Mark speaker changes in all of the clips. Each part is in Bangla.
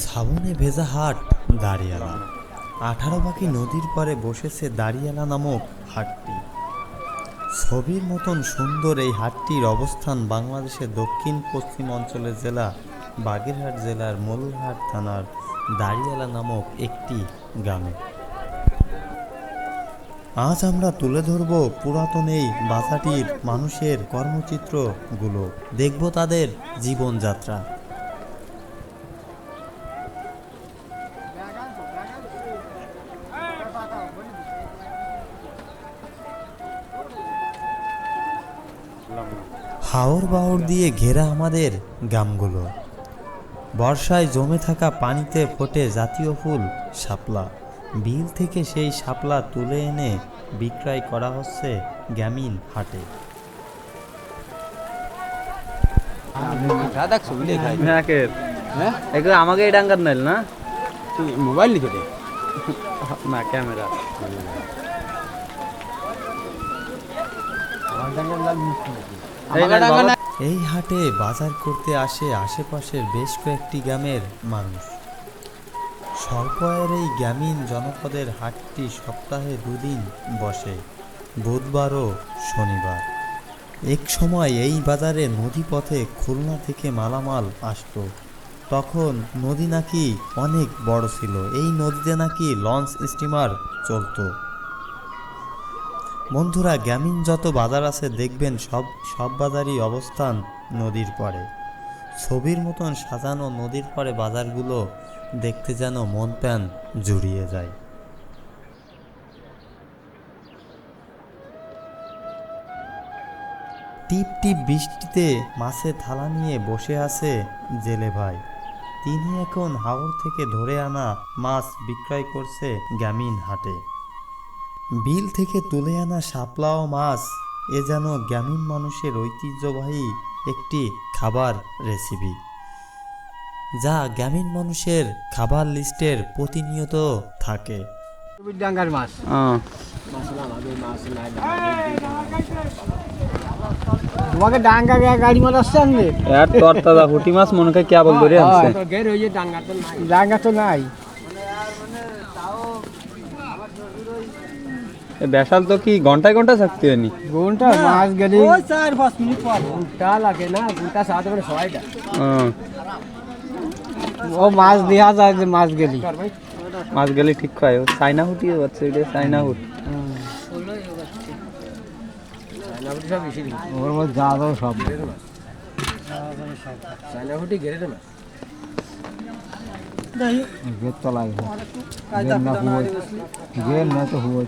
Speaker 1: সাবনে ভেজা হাট, দাঁড়িয়ালা। আঠারো বাকি নদীর পারে বসেছে দাঁড়িয়ালা নামক হাটটি। ছবির মতন সুন্দর এই হাটটির অবস্থান বাংলাদেশের দক্ষিণ, পশ্চিম অঞ্চলের জেলা, বাগেরহাট জেলার মোল্লাহাট থানার দাঁড়িয়ালা নামক একটি গ্রামে। আজ আমরা তুলে ধরব পুরাতন এই বাসাটির মানুষের কর্মচিত্রগুলো। দেখব তাদের জীবনযাত্রা। হাওর বাওর দিয়ে ঘেরা আমাদের গ্রামগুলো। বর্ষায় জমে থাকা পানিতে ফোটে জাতীয় ফুল শাপলা। বিল থেকে সেই শাপলা তুলে এনে বিক্রয় করা হচ্ছে গ্রামীণ হাটে।
Speaker 2: হ্যাঁ
Speaker 3: একে আমাকে এই ডাঙ্গার নাইল না?
Speaker 2: মোবাইল লিখে
Speaker 3: না ক্যামেরা। বাবা।
Speaker 1: এই হাটে বাজার করতে আসে আশেপাশের বেশ কয়েকটি গ্রামের মানুষ। স্বল্প আয়ের এই গ্রামীণ জনপদের হাটটি সপ্তাহে দুদিন বসে বুধবার ও শনিবার। এক সময় এই বাজারে নদীপথে খুলনা থেকে মালামাল আসতো। তখন নদী নাকি অনেক বড় ছিল। এই নদীতে নাকি লঞ্চ স্টিমার চলতো। বন্ধুরা, গ্রামীণ যত বাজার আছে, দেখবেন সব সব বাজারই অবস্থান নদীর পাড়ে ছবির মতন সাজানো নদীর পাড়ে বাজারগুলো দেখতে যেন মন প্যান জুড়িয়ে যায়। টিপ টিপ বৃষ্টিতে মাছের থালা নিয়ে বসে আছে জেলে ভাই। তিনি এখন হাওড় থেকে ধরে আনা মাছ বিক্রয় করছে গ্রামীণ হাটে। বিল থেকে তুলে আনা শাপলা ও মাছ এ যেন গ্রামীণ মানুষের ঐতিহ্যবাহী একটি খাবার রেসিপি যা গ্রামীণ মানুষের খাবার লিস্টের প্রতিনিয়ত থাকে।
Speaker 2: মাছ। তোমাকে ডাঙ্গা গাড়ি মাছ আসছে
Speaker 3: মাছ মনে হয় কে
Speaker 2: ডাঙ্গা তো নাই।
Speaker 3: ব্যাসাল তো কি ঘন্টায় ঘণ্টা থাকতে জানি
Speaker 2: ঘণ্টা মাছ গেলে ওই 4 5 মিনিট পর। ঘণ্টা লাগে না ঘণ্টা সাথে করে
Speaker 3: সবাইটা।
Speaker 2: ও। মাছ দেয়া যায় যে মাছ গেলি
Speaker 3: মাছ গেলে ঠিক হয়। ও চাইনা হুটি। হচ্ছে এটা চাইনা হুট
Speaker 2: ওর মধ্যে যা দাও সব। চাইনা হুটি গেরে না। গেট তো লাগে না হুয় না তো হুয়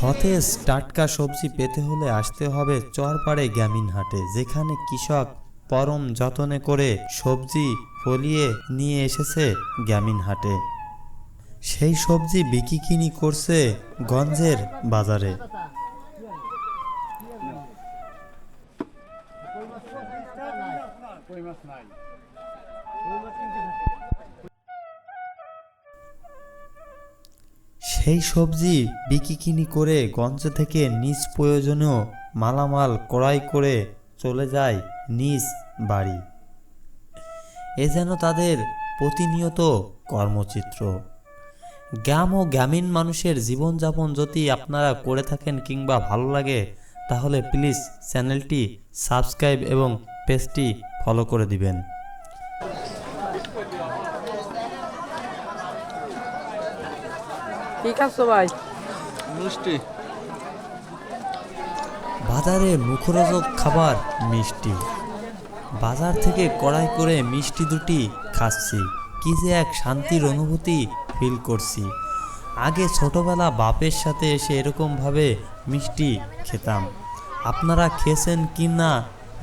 Speaker 1: সতেজ টাটকা সবজি পেতে হলে আসতে হবে চরপাড়ে গ্রামীণ হাটে, যেখানে কৃষক পরম যতনে করে সবজি ফলিয়ে নিয়ে এসেছে গ্রামীণ হাটে। সেই সবজি বিকিকিনি করছে গঞ্জের বাজারে। সেই সবজি বিকিকিনি করে গঞ্জ থেকে নিজ প্রয়োজনীয় মালামাল ক্রয় করে চলে যায় নিজ বাড়ি। এ যেন তাদের প্রতিনিয়ত কর্মচিত্র। গ্রাম ও গ্রামীণ মানুষের জীবনযাপন যদি আপনারা করে থাকেন কিংবা ভালো লাগে, তাহলে প্লিজ চ্যানেলটি সাবস্ক্রাইব এবং পেজটি ফলো করে দিবেন।
Speaker 3: কি খাচ্ছ ভাই? মিষ্টি।
Speaker 1: বাজারে মুখরোচক খাবার মিষ্টি। বাজার থেকে কড়াই করে মিষ্টি দুটি খাচ্ছি। কি যে এক শান্তির অনুভূতি ফিল করছি। আগে ছোটবেলা বাপের সাথে এসে এরকমভাবে মিষ্টি খেতাম। আপনারা খেয়েছেন কি না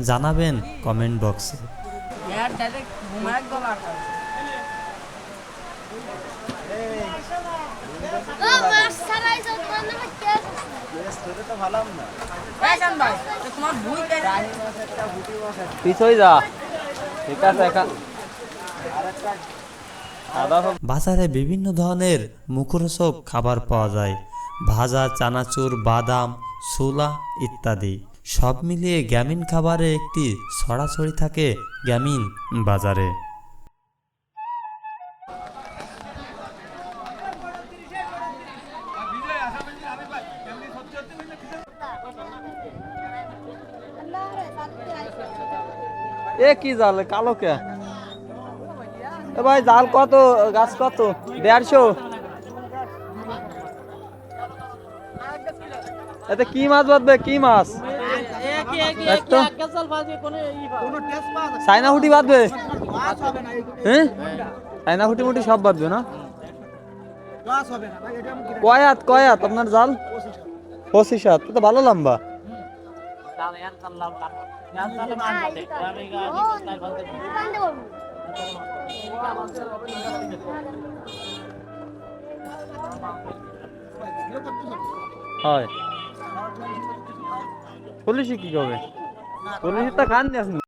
Speaker 1: জানাবেন কমেন্ট বক্সে বাজারে বিভিন্ন ধরনের মুখরোচক খাবার পাওয়া যায়। ভাজা, চানাচুর, বাদাম, ছোলা ইত্যাদি। সব মিলিয়ে গ্রামীণ খাবারে একটি ছড়াছড়ি থাকে গ্রামীণ বাজারে।
Speaker 3: এ কি জাল, কালো কে? ভাই, জাল কত, গাছ কত? দেড়শো? এতে কি মাছ বাঁধবে? কি মাছ? সাইনাহুটি বাঁধবে? হ্যাঁ? সাইনাহুটি মুটি সব বাঁধবে না? কয়াত কয়াত আপনার জাল? পঁচিশ হাত তো ভালো লম্বা। হয়। পুলিশে কি করবে পুলিশে তো কান